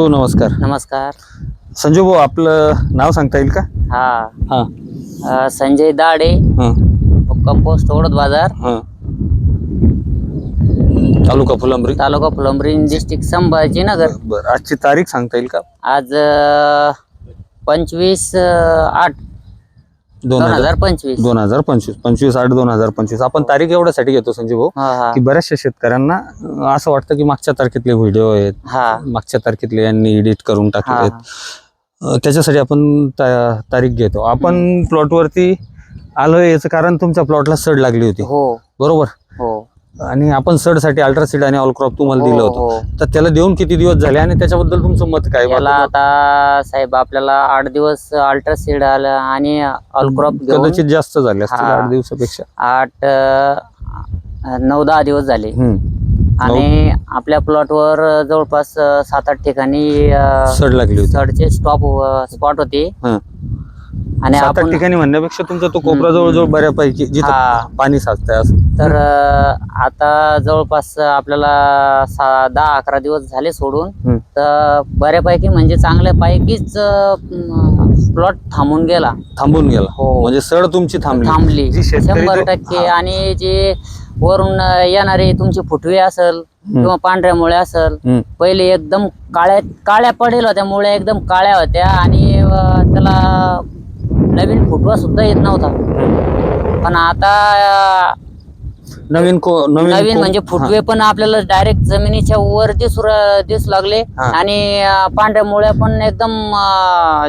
हो नमस्कार. नमस्कार. संजू भाऊ आपलं नाव सांगता येईल का? हा. हां. अ, संजय दाडे. हां. कंपोस्ट ओढत बाजार. हां. तालुका फुलंब्री. तालुका फुलंब्री डिस्ट्रिक्ट संभाजीनगर बरं आजची तारीख सांगता येईल का? आज पंचवीस आठ. दोन हजार पंचवीस. दोन हजार पंचवीस. पंचवीस आठ दोन हजार पंचवीस. आपण तारीख एवढ्यासाठी घेतो संजय भाऊ हा हा. की बऱ्याचशा शेतकऱ्यांना असं वाटतं की मागच्या तारखेतले व्हिडिओ आहेत. हा. मागच्या तारखेतले यांनी एडिट करून हा. टाकले आहेत त्याच्यासाठी आपण तारीख घेतो. आपण प्लॉटवरती आलोय याचं कारण तुमच्या प्लॉटला सड लागली होती. हो. बरोबर? हो. आणि आपण सडसाठी अल्ट्रासीड आणि ऑल क्रॉप तुम्हाला दिलं हो, होतं हो. तर त्याला देऊन किती दिवस झाले आणि त्याच्याबद्दल तुमचं मत काय याला आता साहेब आपल्याला आठ दिवस अल्ट्रासीड आलं आणि अल्क्रॉप घेऊन कदाचित जास्त झाले असतील. आठ दिवसापेक्षा आठ नऊ दहा दिवस झाले. आणि आपल्या प्लॉटवर जवळपास सात आठ ठिकाणी सड लागली सडचे स्टॉप स्पॉट होते. आणि सात आठ आपण ठिकाणी म्हणण्यापेक्षा तुमचा तो कोपरा जवळजवळ बऱ्यापैकी जिथं. पाणी साचतंय असं तर अ, आता जवळपास आपल्याला सा- दहा अकरा दिवस झाले सोडून हम्म. तर बऱ्यापैकी म्हणजे चांगल्यापैकीच प्लॉट थांबून गेला थांबून गेला हो. म्हणजे सड तुमची थांबली थांबली जी शेतकरी शंभर जो- टक्के हा. आणि जे वरून अ, येणारे तुमचे फुटवे असल किंवा पांढऱ्या मुळे असल हम्म. पहिले एकदम काळ्या काळ्या पडेल होत्या मुळे एकदम काळ्या होत्या आणि अ, त्याला नवीन फुटवा सुद्धा येत नव्हता पण आता नवीन को नवीन नवीन म्हणजे फुटवे पण आपल्याला डायरेक्ट जमिनीच्या वर दिसू दिसू लागले. आणि पांढऱ्या मुळ्या पण एकदम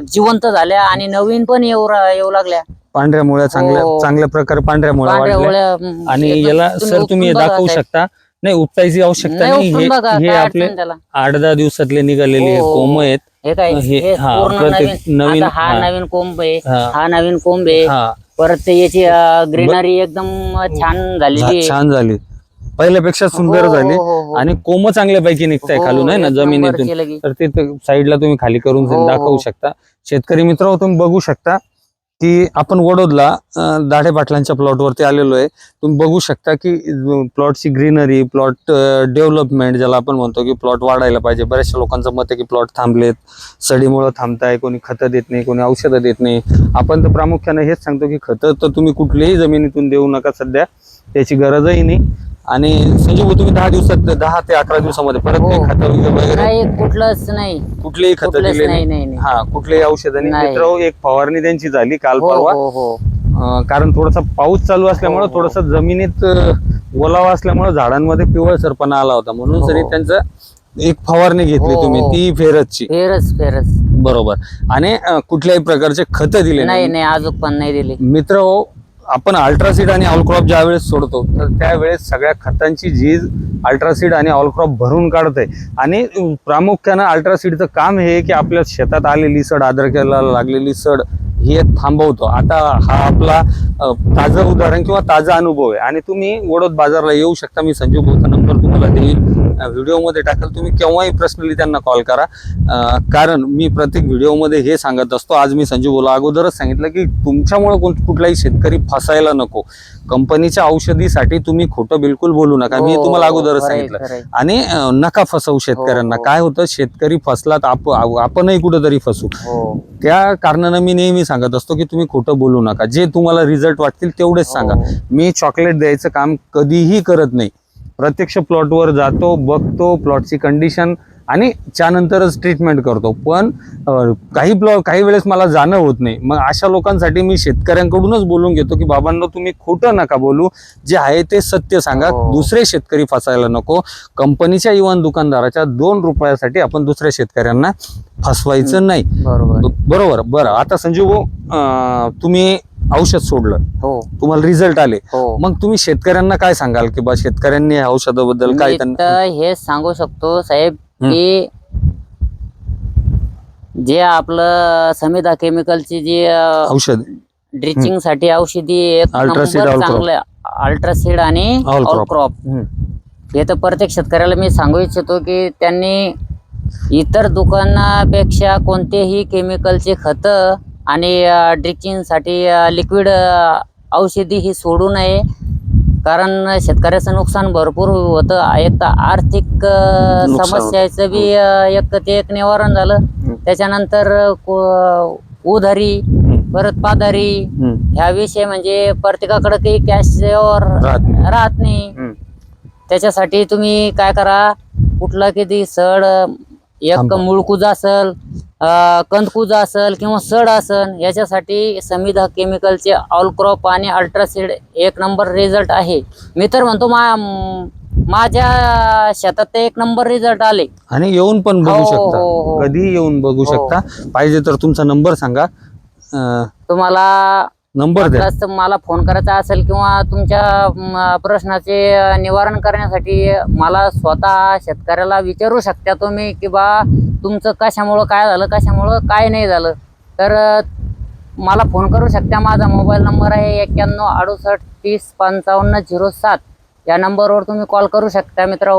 जिवंत झाल्या आणि नवीन पण येऊ येऊ लागल्या पांढऱ्या मुळ्या चांगल्या हो. चांगल्या प्रकारे पांढऱ्या मुळ्या आणि याला सर तुम्ही दाखवू. शकता नाही उपटायची आवश्यकता नाही हे आपले आठ दहा दिवसातले निघालेले हो. कोंब आहेत हे काय हे- हे हा, पूर्ण प्रत्येक नवीन नवीन- आता हा हा. नवीन कोंब आहे हा. हा नवीन कोंब आहे हा परत ते याची ग्रीनरी एकदम छान झालेली आहे. छा- छान झाली पहिल्यापेक्षा सुंदर हो, झाली हो, हो, हो. आणि कोंब चांगल्यापैकी निघताय हो, खालून आहे ना एक नंबर जमिनीतून केलं की. तर ते साईडला तुम्ही खाली करून हो, दाखवू हो. शकता शेतकरी मित्र तुम्ही बघू शकता की आपण वडोदला दाढे पाटलांच्या प्लॉटवरती आलेलो आहे. तुम्ही बघू शकता की प्लॉटची ग्रीनरी प्लॉट डेव्हलपमेंट ज्याला आपण म्हणतो की प्लॉट वाढायला पाहिजे. बऱ्याचशा लोकांचं मत आहे की प्लॉट थांबलेत. सडीमुळं थांबताय कोणी खतं देत नाही कोणी औषधं देत नाही. आपण तर प्रामुख्याने हेच सांगतो की खतं तर तुम्ही कुठल्याही जमिनीतून देऊ नका सध्या. त्याची गरजही नाही. आणि संजीव भाऊ, तुम्ही दहा दिवसात दहा ते अकरा दिवसामध्ये परत काही हो. खतं वगैरे नाही कुठलंच नाही. कुठलेही खतं कुठलंच दिले नाही नाही. हा कुठलेही औषधं नाही. मित्र एक फवारणी त्यांची झाली काल हो परवा. हो हो. अं, कारण थोडासा पाऊस चालू असल्यामुळे हो. थोडस जमिनीत अं, ओलावा असल्यामुळे झाडांमध्ये पिवळसरपणा आला होता. म्हणून हो. तरी त्यांचं एक फवारणी घेतली हो, तुम्ही. हो. ती फेरतची फेरच फेरच. बरोबर. आणि अं, कुठल्याही प्रकारचे खत दिले नाही नाही. नाही अजून पण नाही दिली. मित्र हो, आपण अल्ट्रासीड आणि ऑलक्रॉप ज्या वेळेस सोडतो तर त्यावेळेस सगळ्या खतांची झीज अल्ट्रासीड आणि ऑलक्रॉप भरून काढते आणि प्रामुख्यानं अल्ट्रासीडचं काम हे की आपल्या शेतात आलेली सड आदरक्याला लागलेली सड हे थांबवतो. आता हा आपला ताजं उदाहरण किंवा ताजा अनुभव आहे. आणि तुम्ही वडोद बाजारला येऊ शकता. मी संजीव भाऊचा नंबर तुम्हाला देईल. व्हिडिओमध्ये टाकेल तुम्ही केव्हाही पर्सनली त्यांना कॉल करा. कारण मी प्रत्येक व्हिडिओमध्ये हे सांगत असतो आज मी संजीव बोला अगोदरच सांगितलं की तुमच्यामुळे कोण कुठलाही शेतकरी फसायला नको. कंपनीच्या औषधीसाठी तुम्ही खोटं बिलकुल बोलू नका. मी हो, तुम्हाला अगोदरच सांगितलं. आणि नका फसवू शेतकऱ्यांना. हो. काय होतं शेतकरी फसलात आप आपणही कुठंतरी फसू. हो. त्या कारणानं मी नेहमी सांगत असतो की तुम्ही खोटं बोलू नका. जे तुम्हाला रिझल्ट वाटतील तेवढेच सांगा. हो. मी चॉकलेट द्यायचं काम कधीही करत नाही. प्रत्यक्ष प्लॉटवर जातो बघतो प्लॉटची कंडिशन आणि त्यानंतरच ट्रीटमेंट करतो. पण काही प्लॉट काही वेळेस मला जाणं होत नाही. मग अशा लोकांसाठी मी शेतकऱ्यांकडूनच बोलून घेतो की बाबांनो तुम्ही खोटं नका बोलू. जे आहे ते सत्य सांगा. हो. दुसरे शेतकरी फसायला नको. कंपनीच्या इव्हन दुकानदाराच्या दोन रुपयासाठी आपण दुसऱ्या शेतकऱ्यांना फसवायचं नाही. बरोबर. बरोबर. बरं. आता संजीव भाऊ, तुम्ही औषध सोडलं. हो. तुम्हाला रिझल्ट आले. हो. मग तुम्ही शेतकऱ्यांना काय सांगाल की बा शेतकऱ्यांनी या औषधाबद्दल काय मी त्यांना तर हे सांगू शकतो साहेब हं. की जे आपलं समिधा केमिकलची जी औषध. ड्रिचिंगसाठी औषधी एक Ultracid, नंबर Allcrop. चांगलं अल्ट्रासीड आणि Allcrop. ऑलक्रॉप हे. तर प्रत्येक शेतकऱ्याला मी सांगू इच्छितो की त्यांनी इतर दुकानापेक्षा कोणतेही केमिकलचे खत आणि ड्रिचिंगसाठी लिक्विड औषधी ही सोडू नये कारण शेतकऱ्याचं नुकसान भरपूर होतं एक तर आर्थिक. समस्याचं बी एक ते एक निवारण झालं त्याच्यानंतर उधारी. परत पादारी. ह्या विषय म्हणजे प्रत्येकाकडे काही कॅश राहत नाही. राहत नाही हम्म. त्याच्यासाठी तुम्ही काय करा कुठला किती सड एक. मुळकूज असल कंदकूज असल किंवा सड असल याच्यासाठी समिधा केमिकलचे ऑल क्रॉप आणि अल्ट्रासीड एक नंबर रिझल्ट आहे. मी तर म्हणतो मा माझ्या शेतात ते एक नंबर रिझल्ट आले. आणि येऊन पण बघू हो, शकता. हो, हो. कधी येऊन बघू हो. शकता. पाहिजे तर तुमचा नंबर सांगा. अं, तुम्हाला नंबर द्या. तर मला फोन करायचा असेल किंवा तुमच्या म, प्रश्नाचे निवारण करण्यासाठी मला स्वतः शेतकऱ्याला विचारू शकता तुम्ही की बा तुमचं कशामुळं काय झालं कशामुळं काय नाही झालं? तर मला फोन करू शकता. माझा मोबाईल नंबर आहे एक्क्याण्णव अडुसष्ट तीस पंचावन्न झिरो सात. या नंबरवर तुम्ही कॉल करू शकता मित्र.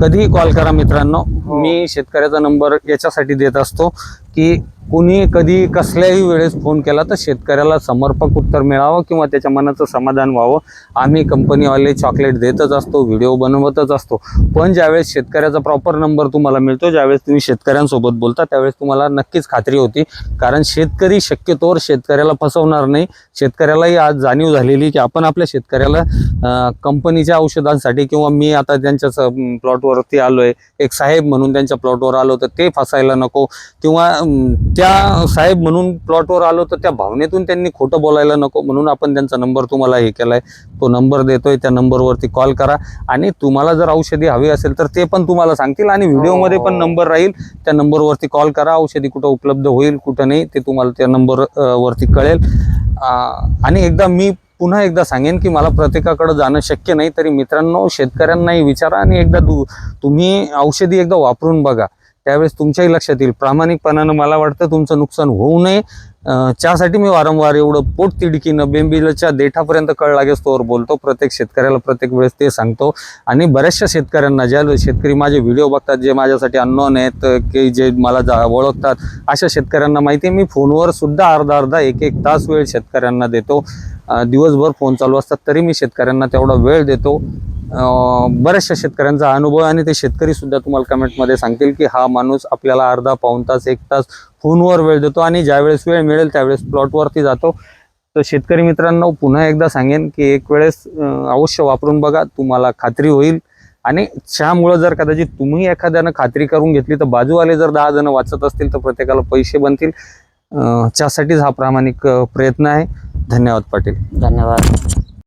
कधीही कॉल करा मित्रांनो. हो. मी शेतकऱ्याचा नंबर याच्यासाठी देत असतो. की कुणी कधी कसल्याही वेळेस फोन केला तर शेतकऱ्याला समर्पक उत्तर मिळावं किंवा त्याच्या मनाचं समाधान व्हावं. आम्ही कंपनीवाले चॉकलेट देतच असतो व्हिडिओ बनवतच असतो. पण ज्यावेळेस शेतकऱ्याचा प्रॉपर नंबर तुम्हाला मिळतो ज्यावेळेस तुम्ही शेतकऱ्यांसोबत बोलता त्यावेळेस तुम्हाला नक्कीच खात्री होती. कारण शेतकरी शक्यतोवर शेतकऱ्याला फसवणार नाही. शेतकऱ्यालाही आज जाणीव झालेली की आपण आपल्या शेतकऱ्याला कंपनीच्या औषधांसाठी किंवा मी आता त्यांच्या स- प्लॉटवरती आहे एक साहेब म्हणून त्यांच्या प्लॉटवर आलो तर ते फसायला नको. किंवा त्या साहेब म्हणून प्लॉटवर आलो तर त्या भावनेतून त्यांनी खोटं बोलायला नको. म्हणून आपण त्यांचा नंबर तुम्हाला हे केलाय. तो नंबर देतोय. त्या नंबरवरती कॉल करा. आणि तुम्हाला जर औषधी हवी असेल तर ते पण तुम्हाला सांगतील आणि व्हिडिओमध्ये पण नंबर राहील. त्या नंबरवरती कॉल करा. औषधी कुठं उपलब्ध होईल कुठं नाही ते तुम्हाला त्या नंबर वरती कळेल आणि एकदा मी पुन्हा एकदा सांगेन की मला प्रत्येकाकडे जाणं शक्य नाही. तरी मित्रांनो शेतकऱ्यांनाही विचारा आणि एकदा तुम्ही औषधी एकदा वापरून बघा. त्यावेळेस तुमच्याही लक्षात येईल. प्रामाणिकपणानं मला वाटतं तुमचं नुकसान होऊ नये. त्यासाठी मी वारंवार एवढं पोट तिडकीनं बेंबिलच्या देठापर्यंत कळ लागेस तोवर बोलतो. प्रत्येक शेतकऱ्याला प्रत्येक वेळेस ते सांगतो. आणि बऱ्याचशा शेतकऱ्यांना ज्या शेतकरी माझे व्हिडिओ बघतात जे माझ्यासाठी अननोन आहेत की जे मला जा ओळखतात अशा शेतकऱ्यांना माहिती आहे मी फोनवर सुद्धा अर्धा अर्धा एक एक तास वेळ शेतकऱ्यांना देतो. दिवसभर फोन चालू असतात तरी मी शेतकऱ्यांना तेवढा वेळ देतो. बऱ्याचशा शेतकऱ्यांचा अनुभव आणि ते शेतकरी सुद्धा तुम्हाला कमेंटमध्ये सांगतील की हा माणूस आपल्याला अर्धा पाऊण तास एक तास फोनवर वेळ देतो आणि ज्यावेळेस वेळ मिळेल त्यावेळेस प्लॉटवरती जातो. तर शेतकरी मित्रांनो पुन्हा एकदा सांगेन की एक वेळेस अवश्य वापरून बघा तुम्हाला खात्री होईल. आणि त्यामुळं जर कदाचित तुम्ही एखाद्यानं खात्री करून घेतली तर बाजूवाले जर दहा जण वाचत असतील तर प्रत्येकाला पैसे बनतील. त्यासाठीच हा प्रामाणिक प्रयत्न आहे. धन्यवाद पाटील. धन्यवाद.